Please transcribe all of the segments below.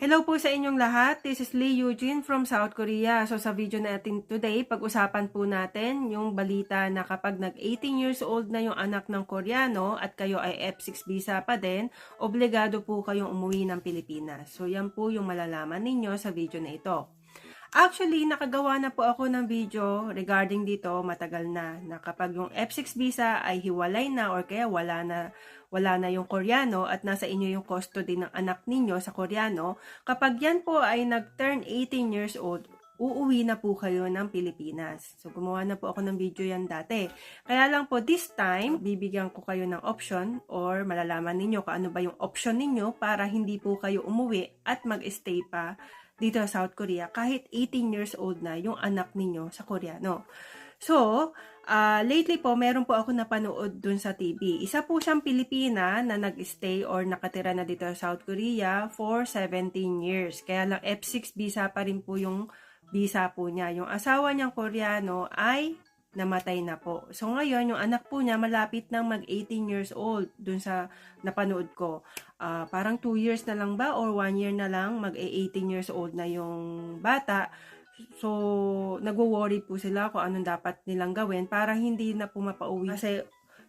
Hello po sa inyong lahat. This is Lee Eugene from South Korea. So sa video natin today, pag-usapan po natin yung balita na kapag nag-18 years old na yung anak ng Koreano at kayo ay F6 visa pa din, obligado po kayong umuwi ng Pilipinas. So yan po yung malalaman ninyo sa video na ito. Actually, nakagawa na po ako ng video regarding dito matagal na na kapag yung F6 visa ay hiwalay na or kaya wala na wala na yung Koreano at nasa inyo yung custody ng anak ninyo sa Koreano, kapag yan po ay nag-turn 18 years old, uuwi na po kayo ng Pilipinas. So, gumawa na po ako ng video yan dati. Kaya lang po, this time, bibigyan ko kayo ng option or malalaman ninyo kung ano ba yung option ninyo para hindi po kayo umuwi at mag-stay pa dito sa South Korea kahit 18 years old na yung anak ninyo sa Koreano. So, uh, lately po, meron po ako napanood dun sa TV. Isa po siyang Pilipina na nag-stay or nakatira na dito sa South Korea for 17 years. Kaya lang F6 visa pa rin po yung visa po niya. Yung asawa niyang Koreano ay namatay na po. So ngayon, yung anak po niya malapit nang mag 18 years old dun sa napanood ko. Uh, parang 2 years na lang ba or 1 year na lang mag 18 years old na yung bata. So, nagwo-worry po sila kung anong dapat nilang gawin para hindi na po mapauwi. Kasi,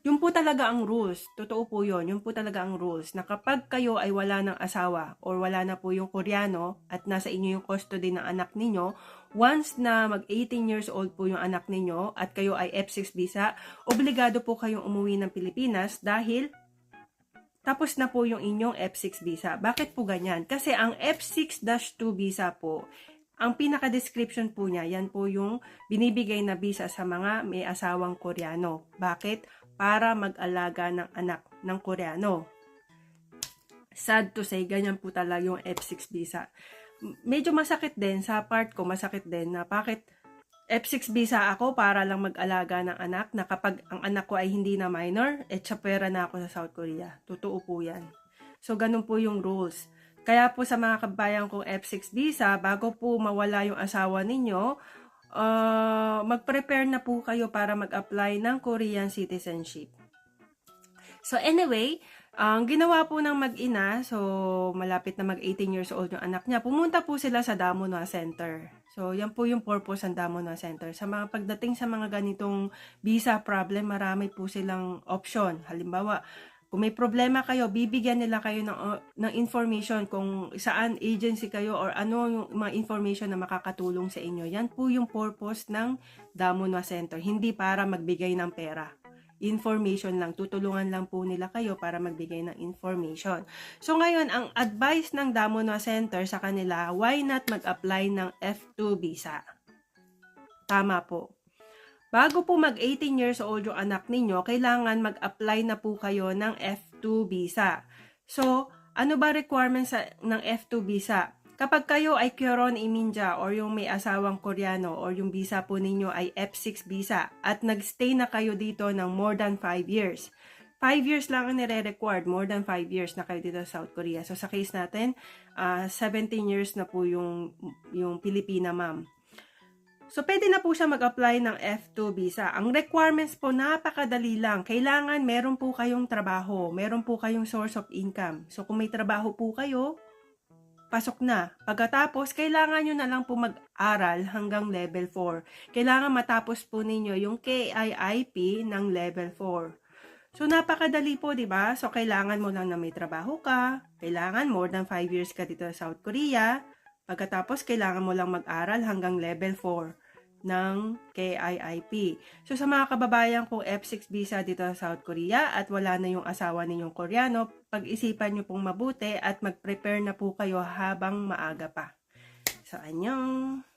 yun po talaga ang rules. Totoo po yun. Yun po talaga ang rules. Na kapag kayo ay wala ng asawa or wala na po yung Koreano at nasa inyo yung custody ng anak ninyo, once na mag 18 years old po yung anak ninyo at kayo ay F6 visa, obligado po kayong umuwi ng Pilipinas dahil tapos na po yung inyong F6 visa. Bakit po ganyan? Kasi ang F6-2 visa po ang pinaka-description po niya, yan po yung binibigay na visa sa mga may asawang Koreano. Bakit? Para mag-alaga ng anak ng Koreano. Sad to say, ganyan po talaga yung F6 visa. Medyo masakit din, sa part ko masakit din na bakit F6 visa ako para lang mag-alaga ng anak na kapag ang anak ko ay hindi na minor, eh pera na ako sa South Korea. Totoo po yan. So, ganun po yung rules. Kaya po sa mga kabayan kong F6 visa, bago po mawala yung asawa ninyo, uh, mag-prepare na po kayo para mag-apply ng Korean citizenship. So anyway, ang ginawa po ng mag-ina, so malapit na mag-18 years old yung anak niya, pumunta po sila sa Damonwa Center. So, yan po yung purpose ng Damonwa Center. Sa mga pagdating sa mga ganitong visa problem, marami po silang option. Halimbawa, kung may problema kayo, bibigyan nila kayo ng, ng information kung saan agency kayo or ano yung mga information na makakatulong sa inyo. Yan po yung purpose ng Damunwa Center. Hindi para magbigay ng pera. Information lang. Tutulungan lang po nila kayo para magbigay ng information. So ngayon, ang advice ng Damunwa Center sa kanila, why not mag-apply ng F2 visa? Tama po. Bago po mag 18 years old yung anak ninyo, kailangan mag-apply na po kayo ng F2 visa. So, ano ba requirements ng F2 visa? Kapag kayo ay Kyoron Iminja or yung may asawang Koreano or yung visa po ninyo ay F6 visa at nagstay na kayo dito ng more than 5 years. 5 years lang ang nire-required, more than 5 years na kayo dito sa South Korea. So sa case natin, uh, ah, 17 years na po yung, yung Pilipina ma'am. So, pwede na po siya mag-apply ng F2 visa. Ang requirements po, napakadali lang. Kailangan meron po kayong trabaho. Meron po kayong source of income. So, kung may trabaho po kayo, pasok na. Pagkatapos, kailangan nyo na lang po mag-aral hanggang level 4. Kailangan matapos po ninyo yung KIIP ng level 4. So, napakadali po, di ba? So, kailangan mo lang na may trabaho ka. Kailangan more than 5 years ka dito sa South Korea. Pagkatapos, kailangan mo lang mag-aral hanggang level 4 ng KIIP. So sa mga kababayan kong F6 visa dito sa South Korea at wala na yung asawa ninyong Koreano, pag-isipan nyo pong mabuti at mag-prepare na po kayo habang maaga pa. So anyong!